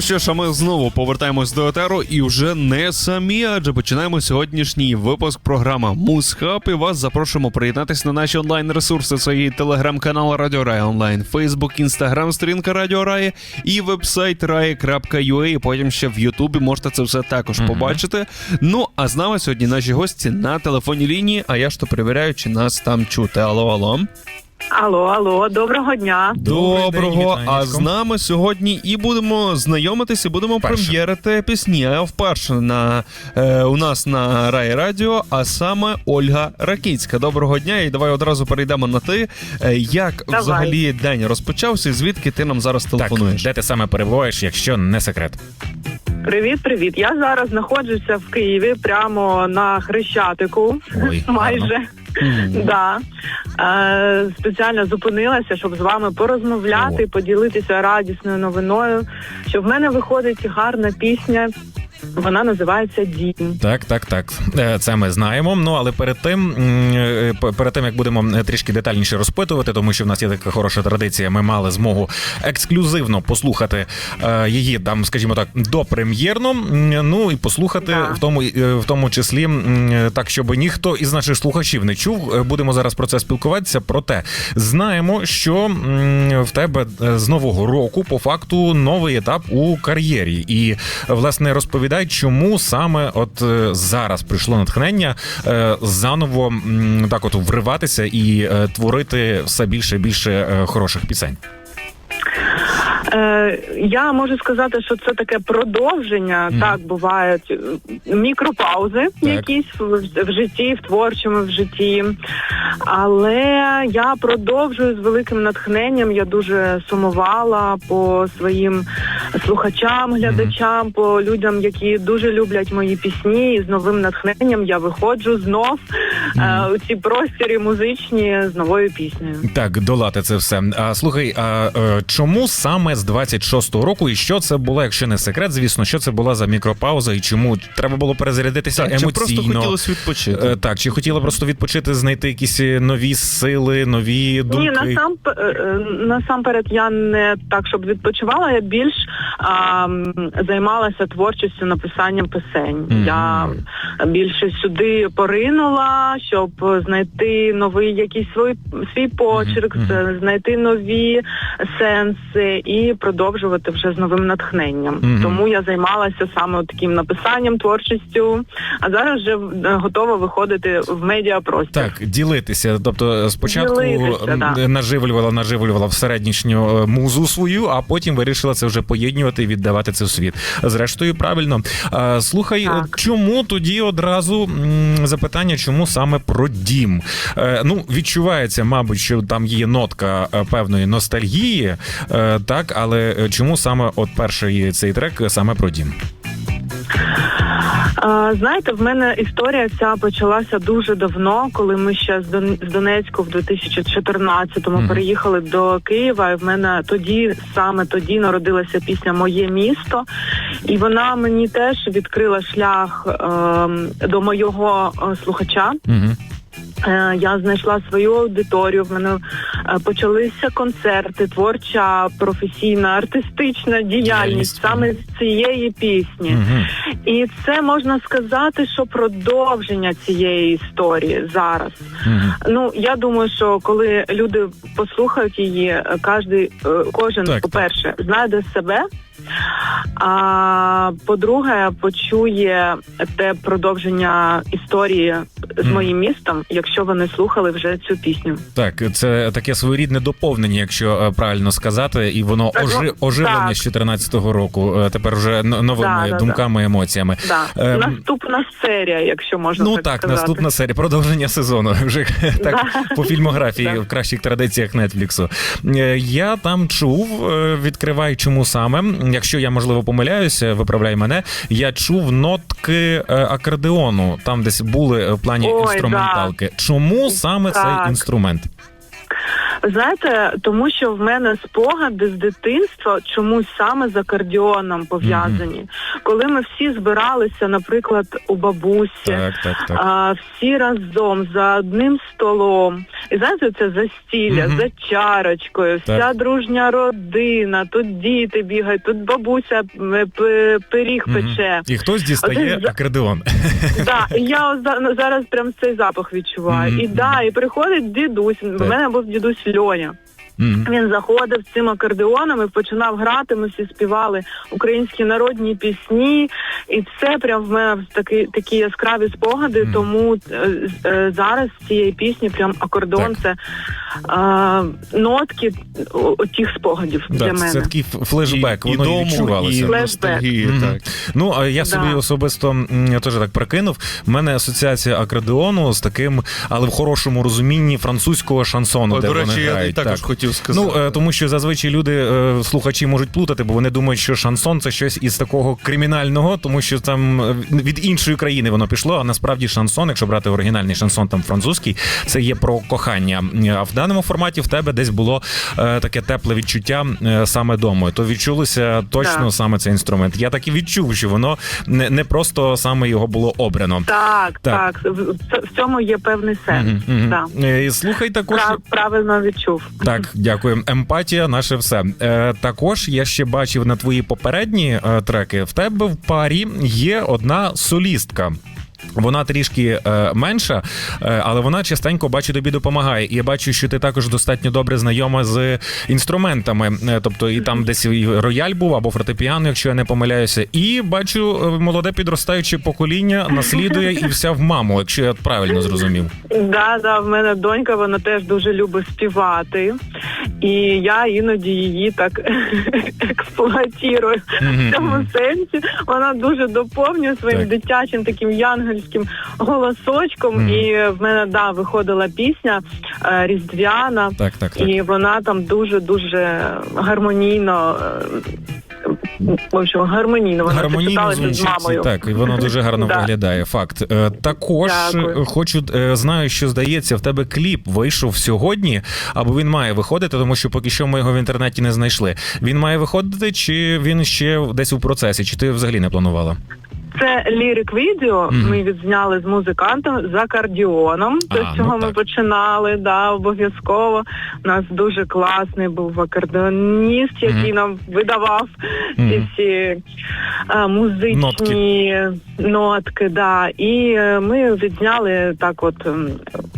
Ну що ж, а ми знову повертаємось до етеру і вже не самі, адже починаємо сьогоднішній випуск програми Мусхаб. І вас запрошуємо приєднатися на наші онлайн ресурси. Це є телеграм-канал Радіо Рай онлайн, Фейсбук, Інстаграм, сторінка Радіо Раї і вебсайт rai.ua. І Потім ще в Ютубі можете це все також Мгм. побачити. Ну а з нами сьогодні наші гості на телефонній лінії. А я ж то перевіряю, чи нас там чути. Алло, алло. Алло, алло, доброго дня. Добрий день, Доброго. а вітанечко. з нами сьогодні і будемо знайомитися, будемо Вперше. прем'єрити пісні. А вперше на е, у нас на Рай Радіо, а саме Ольга Ракіцька. Доброго дня, і давай одразу перейдемо на ти. Е, як Давай. взагалі день розпочався? і Звідки ти нам зараз Так, телефонуєш? де ти саме перебуваєш, якщо не секрет? Привіт, привіт. Я зараз знаходжуся в Києві прямо на Хрещатику. Ой, Майже. Мгм. Да. Е, спеціально зупинилася, щоб з вами порозмовляти, oh. поділитися радісною новиною. Що в мене виходить гарна пісня. Вона називається Дім. Так, так, так. Е, Це ми знаємо. Ну але перед тим, е, перед тим як будемо е, трішки детальніше розпитувати, тому що в нас є така хороша традиція. Ми мали змогу ексклюзивно послухати її там, скажімо так, допрем'єрно. Ну і послухати Да. в тому в тому числі так, щоб ніхто із наших слухачів не чув. Будемо зараз про це спілкуватися. Проте знаємо, що в тебе з нового року по факту новий етап у кар'єрі, і власне розповідай, чому саме от е, зараз прийшло натхнення е, заново так, от вриватися і е, творити все більше і більше хороших пісень. Е, я можу сказати, що це таке продовження. Мгм. Так бувають е, мікропаузи, якісь в, в житті, в творчому в житті. Але я продовжую з великим натхненням. Я дуже сумувала по своїм слухачам, глядачам, по людям, які дуже люблять мої пісні. І з новим натхненням я виходжу знов у ці простірі музичні з новою піснею. Так, долати це все. А слухай, а е, чому саме з 26-го року, і що це було, якщо не секрет, звісно, що це була за мікропауза, і чому треба було перезарядитися Так, чи емоційно? просто хотілося відпочити? Е, Так, чи хотіла просто відпочити, знайти якісь е, нові сили, нові думки? Ні, насам е, е, насамперед я не так, щоб відпочивала. Я більш а, м, займалася творчістю написанням писень. Мгм. Я більше сюди поринула, щоб знайти новий якийсь свій, свій почерк, з- знайти нові сенси і продовжувати вже з новим натхненням. Мгм. Тому я займалася саме таким написанням, творчістю. А зараз вже е, готова виходити в медіапростір. Так, ділитися. Тобто спочатку Ділитися, наживлювала, наживлювала всереднішню е, музу свою, а потім вирішила це вже поєднувати і віддавати це в світ. Зрештою, правильно. Слухай, Так. чому тоді одразу запитання, чому саме про дім? Е, Ну, відчувається, мабуть, що там є нотка е, певної ностальгії, е, так, але чому саме от перший цей трек саме про дім? А, Знаєте, в мене історія ця почалася дуже давно, коли ми ще з Донецьку в 2014-му Мгм. переїхали до Києва. І в мене тоді саме тоді народилася пісня Моє місто, і вона мені теж відкрила шлях е, до моєго е, слухача. Угу. Е, Я знайшла свою аудиторію. В мене е, почалися концерти, творча, професійна, артистична Діяльність. саме з цієї пісні. Угу. І це можна сказати, що продовження цієї історії зараз. Угу. Ну я думаю, що коли люди послухають її, е, е, кожен, по-перше, знайде себе. А по-друге, почує те продовження історії з моїм містом, якщо вони слухали вже цю пісню. Так, це таке своєрідне доповнення, якщо е, правильно сказати, і воно Так, ожи, ну, оживлення так. з 14-го року. е, Тепер вже новими Да, да, емоціями. Да. Ем, Наступна серія, якщо можна Ну так, так, сказати. наступна серія, продовження сезону. Вже так по фільмографії Да. в кращих традиціях Нетфліксу. Е, Я там чув, е, відкривай чому саме. Якщо я можливо помиляюся, виправляй мене. Я чув нотки е, акордеону, там десь були е, в плані Ой, інструменталки. Чому саме Так. цей інструмент? Знаєте, тому що в мене спогади з дитинства чомусь саме з акордіоном пов'язані. Коли ми всі збиралися, наприклад, у бабусі. Так, так, так. А, всі разом за одним столом. І знаєте, це застілля, Мгм. за чарочкою, вся Так. дружня родина, тут діти бігають, тут бабуся п- пиріг Мгм. пече. І хтось дістає Один акордеон. Да, і я ну, зараз прям цей запах відчуваю. І да, і приходить дідусь. У мене був дідусь Льоня. Мгм. Він заходив з цим акордеоном і починав грати. Ми всі співали українські народні пісні, і це прям в мене такі, такі яскраві спогади. Мгм. Тому е, е, зараз з цієї пісні прям акордеон Так. це е, нотки о- тих спогадів для мене. це такий флешбек, і, воно і дому, відчувалося. Флешбек. так. Ну а я собі Да. особисто я теж так прикинув. У мене асоціація акордеону з таким, але в хорошому розумінні французького шансону, О, де до вони речі, я грають. також так. Хотів сказати. Ну е, тому що зазвичай люди, е, слухачі можуть плутати, бо вони думають, що шансон це щось із такого кримінального, тому що там е, від іншої країни воно пішло. А насправді шансон, якщо брати оригінальний шансон, там французький, це є про кохання. А в даному форматі в тебе десь було таке тепле відчуття саме дому. То відчулося точно Так. саме цей інструмент. Я так і відчув, що воно не, просто саме його було обрано. Так, Так. так, В, цьому є певний сенс. Мгм. Да. Е, і Слухай також. Пра- правильно відчув. Так, дякую. Емпатія, наше все. Е, також я ще бачив на твої попередні е, треки. В тебе в парі є одна солістка. Вона трішки е, менша, е, але вона частенько бачу тобі допомагає. І я бачу, що ти також достатньо добре знайома з інструментами. Е, тобто, і там десь і рояль був або фортепіано, якщо я не помиляюся. І бачу, е, молоде підростаюче покоління наслідує і вся в маму, якщо я правильно зрозумів. Да, да, в мене донька, вона теж дуже любить співати, і я іноді її так експлуатірую в цьому сенсі. Вона дуже доповнює своїм дитячим таким янгельським голосочком. Мгм. І в мене да виходила пісня е, різдвяна, Так, так, так. і вона там дуже дуже гармонійно. е, В общем, гармонійно вона Гармонійно читалася з мамою. так, і воно дуже гарно Да. виглядає. Факт. Е, Також Дякую. хочу знаю, що здається, в тебе кліп вийшов сьогодні, або він має виходити, тому що поки що ми його в інтернеті не знайшли. Він має виходити, чи він ще десь у процесі, чи ти взагалі не планувала? Це лірик відео. Mm. Ми відзняли з музикантом за кардіоном. А, То з цього ну ми так. починали. Да, обов'язково. У нас дуже класний був акордеоніст, який mm. нам видавав ці всі а, музичні нотки. Да. І е, ми відзняли так, от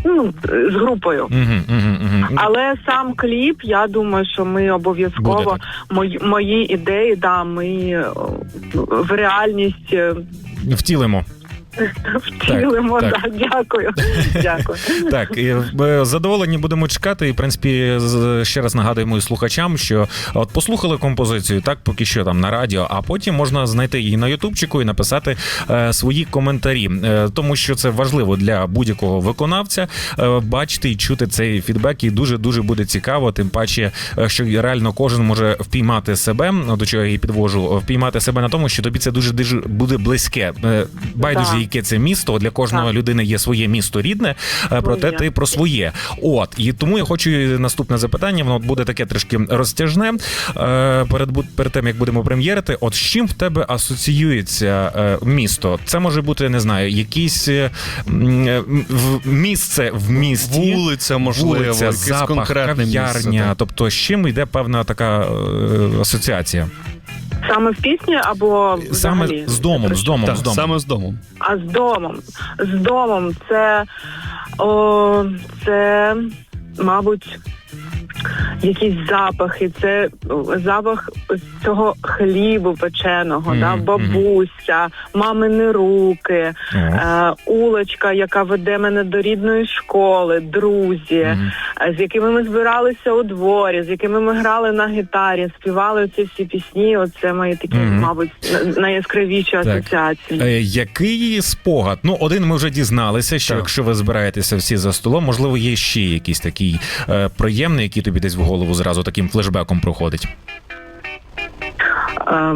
ну, з групою. Угу, угу, угу. Але сам кліп, я думаю, що ми обов'язково мої, мої ідеї, да, ми в реальність е, Втілимо. Втілимо. так. Да, дякую. Дякую. Так, і, е, задоволені будемо чекати. І в принципі, ще раз нагадуємо і слухачам, що от послухали композицію, так поки що там на радіо, а потім можна знайти її на Ютубчику і написати е, свої коментарі, Е, тому що це важливо для будь-якого виконавця е, бачити і чути цей фідбек. І дуже дуже буде цікаво. Тим паче, е, що реально кожен може впіймати себе. ну, До чого я і підвожу, впіймати себе на тому, що тобі це дуже дуже буде близьке. Е, Байдуже, Так. Яке це місто для кожного Так. людини є своє місто рідне, е, проте ти про своє. От і тому я хочу наступне запитання. Воно буде таке трішки розтяжне. Е, Перед перед тим як будемо прем'єрити, от з чим в тебе асоціюється е, місто? Це може бути не знаю, якісь е, е, місце в місті. Вулиця, можливо, Вулиця, запах, конкретне кав'ярня. місце. Тобто, з чим йде певна така е, асоціація? Саме в пісні або Саме взагалі? з домом, з домом, Так, з домом. саме з домом. А з домом. З домом це о, це, мабуть, якісь запахи. Це запах цього хлібу печеного, Мгм, да, бабуся, мамини руки, О. е, улочка, яка веде мене до рідної школи, друзі, е, з якими ми збиралися у дворі, з якими ми грали на гітарі, співали ці всі пісні. Оце мої такі, мабуть, на- найяскравіші асоціації. Е, який спогад? Ну, один ми вже дізналися, що Так. якщо ви збираєтеся всі за столом, можливо, є ще якийсь такий е, приємний, який тобі десь в голову зразу таким флешбеком проходить. Е,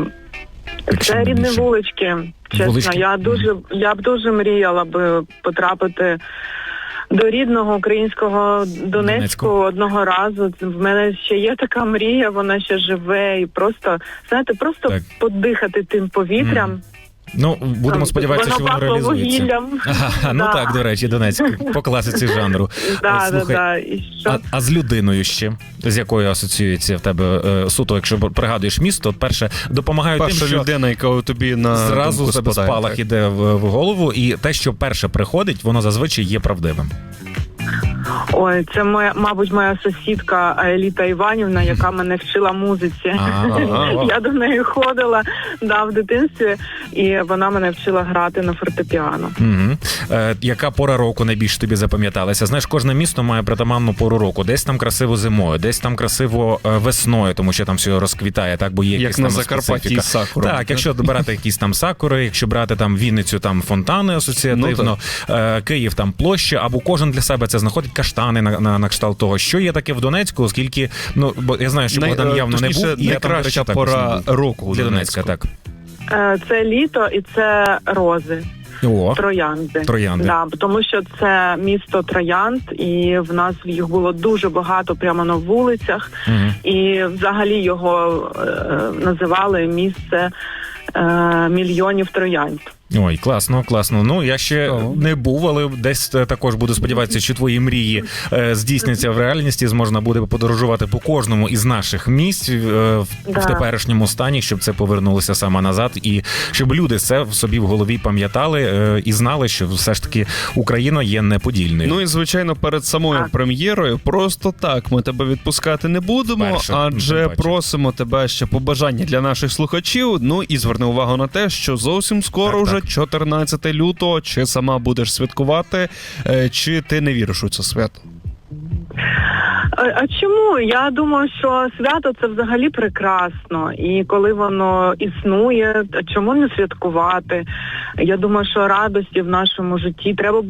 Це рідні вулички. Чесно, Вулички? я дуже я б дуже мріяла би потрапити до рідного українського Донецьку, Донецьку. одного разу. В мене ще є така мрія, вона ще живе, і просто знаєте, просто Так. подихати тим повітрям. Ну, будемо Там, сподіватися, що воно реалізується. Ага, ну Да. так, до речі, Донецьк, по класиці жанру. Да, да, Слухай, да. І що? А, а з людиною ще з якою асоціюється в тебе е, суто, якщо пригадуєш місто, от перше допомагаю тим, що людина, яка тобі на зразу спадає, спалах так. іде в, в голову, і те, що перше приходить, воно зазвичай є правдивим. Ой, це моя, мабуть, моя сусідка Аеліта Іванівна, яка мене вчила музиці. Я до неї ходила да, в дитинстві, і вона мене вчила грати на фортепіано. Угу. Е, яка пора року найбільше тобі запам'яталася? Знаєш, кожне місто має притаманну пору року. Десь там красиво зимою, десь там красиво е, весною, тому що там все розквітає, так бо є Як якась на там Закарпатті специфіка. з Так, так? якщо брати якісь там сакури, якщо брати там Вінницю, там фонтани асоціативно, е, Київ там площа, або кожен для себе це знаходить каштани на, на, на кшталт того, що є таке в Донецьку, оскільки ну бо я знаю, що Най- Богдан е, явно не був, і я там, до найкраща також не пора був. року для Донецька, так. Е, Це літо і це рози, О, троянди. Троянди. Да, тому що це місто троянд, і в нас їх було дуже багато прямо на вулицях. Мгм. І взагалі його е, називали місце е, мільйонів троянд. Ой, класно, класно. Ну я ще Ого. не був, але десь е, також буду сподіватися, що твої мрії е, здійсняться в реальності. Зможна буде подорожувати по кожному із наших місць е, в, Да. в теперішньому стані, щоб це повернулося саме назад, і щоб люди це в собі в голові пам'ятали е, і знали, що все ж таки Україна є неподільною. Ну і звичайно, перед самою Так. прем'єрою просто так ми тебе відпускати не будемо, Вперше, адже просимо тебе ще побажання для наших слухачів. Ну і зверни увагу на те, що зовсім скоро Так, вже так. 14 лютого, чи сама будеш святкувати, е, чи ти не віриш у це свято. А, а чому? Я думаю, що свято це взагалі прекрасно, і коли воно існує, чому не святкувати? Я думаю, що радості в нашому житті треба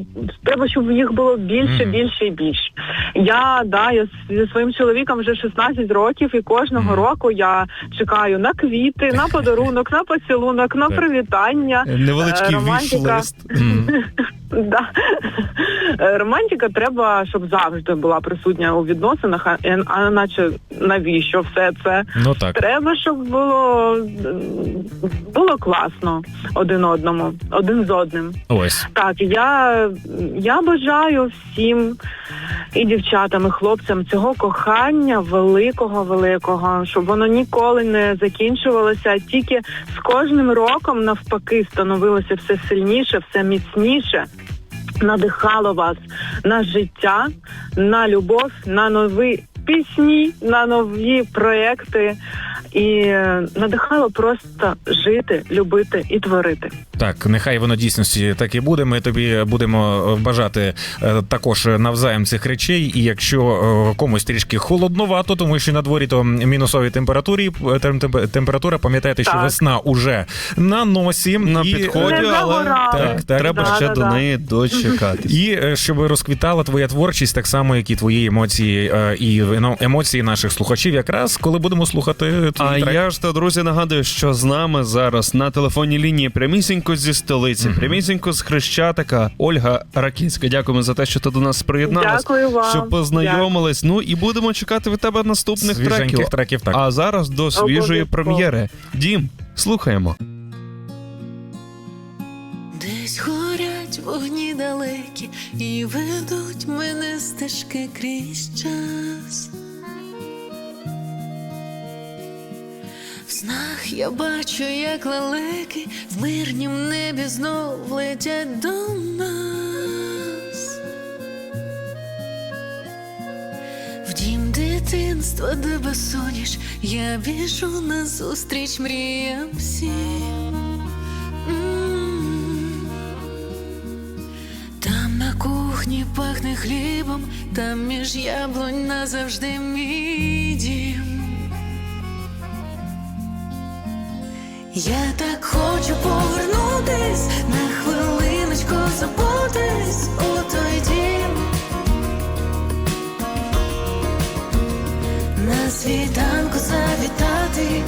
треба, щоб їх було більше, більше і більше. Я да, я зі своїм чоловіком вже 16 років, і кожного Мгм. року я чекаю на квіти, на подарунок, на поцілунок, на привітання. Невеличкий Е, романтика. Да. Е, Романтика треба, щоб завжди була присутня у відносинах, а, е, наче навіщо все це? Ну так. Треба, щоб було, було класно один одному, один з одним. Ось. Так, я, я бажаю всім і дівчатам, і хлопцям цього кохання великого, великого, щоб воно ніколи не закінчувалося, а тільки з кожним роком навпаки становилося все сильніше, все міцніше. Надихало вас на життя, на любов, на нові пісні, на нові проекти і е, надихало просто жити, любити і творити. Так, нехай воно дійсності так і буде. Ми тобі будемо бажати е, також навзаєм цих речей. І якщо е, комусь трішки холодновато, тому що на дворі то мінусові температурі е, тем- тем- температура, пам'ятайте, що Так. весна уже на носі На і, підході, Не але. Так, так. треба Да, ще да, до да. неї дочекатись. І щоб розквітала твоя творчість, так само, як і твої емоції і емоції наших слухачів, якраз коли будемо слухати твій А трек. я ж то, друзі, нагадую, що з нами зараз на телефонній лінії прямісінько зі столиці, прямісінько з Хрещатика Ольга Ракінська. Дякуємо за те, що ти до нас приєдналась. Дякую вам. Що познайомились. Ну і будемо чекати від тебе наступних Свіженьких треків. треків, так. А зараз до свіжої Обов'язково. прем'єри. Дім, слухаємо. Десь горять вогні далекі і ведуть мене стежки крізь час. Снах я бачу, як лелеки в мирнім небі знов летять до нас. В дім дитинства, де безсоніш, я біжу назустріч мріям всім. Кухні пахне хлібом, там між яблунь назавжди мій дім. Я так хочу повернутись, на хвилиночку забутись у той дім. На світанку завітати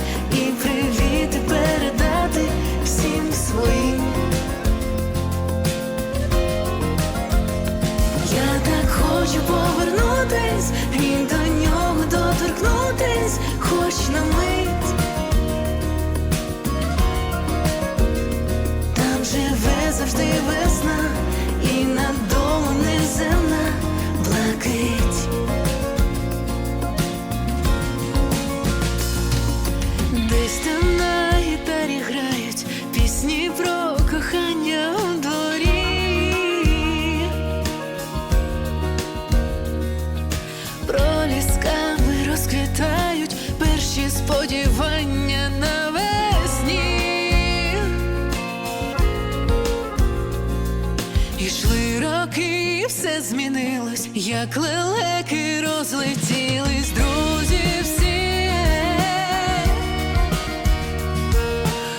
сподівання навесні. Ішли роки, і все змінилось, як лелеки розлетілись, друзі всі.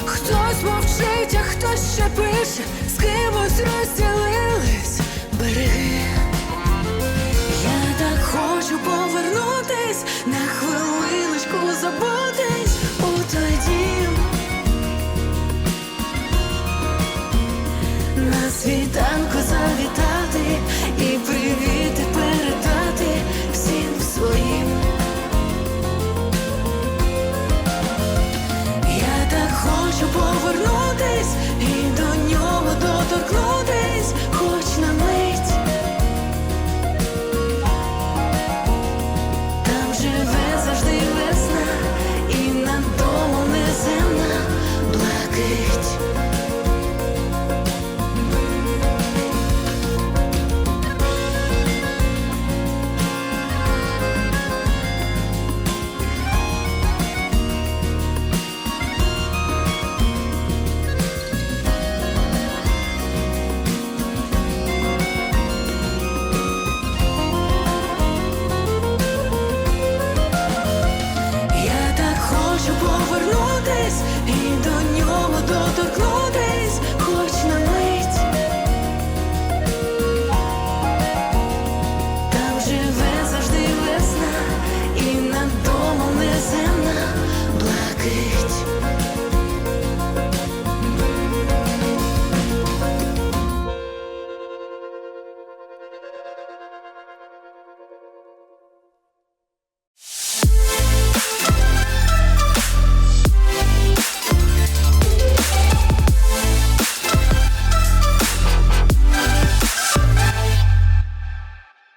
Хтось мовчить, а хтось ще пише, з кимось розділились береги.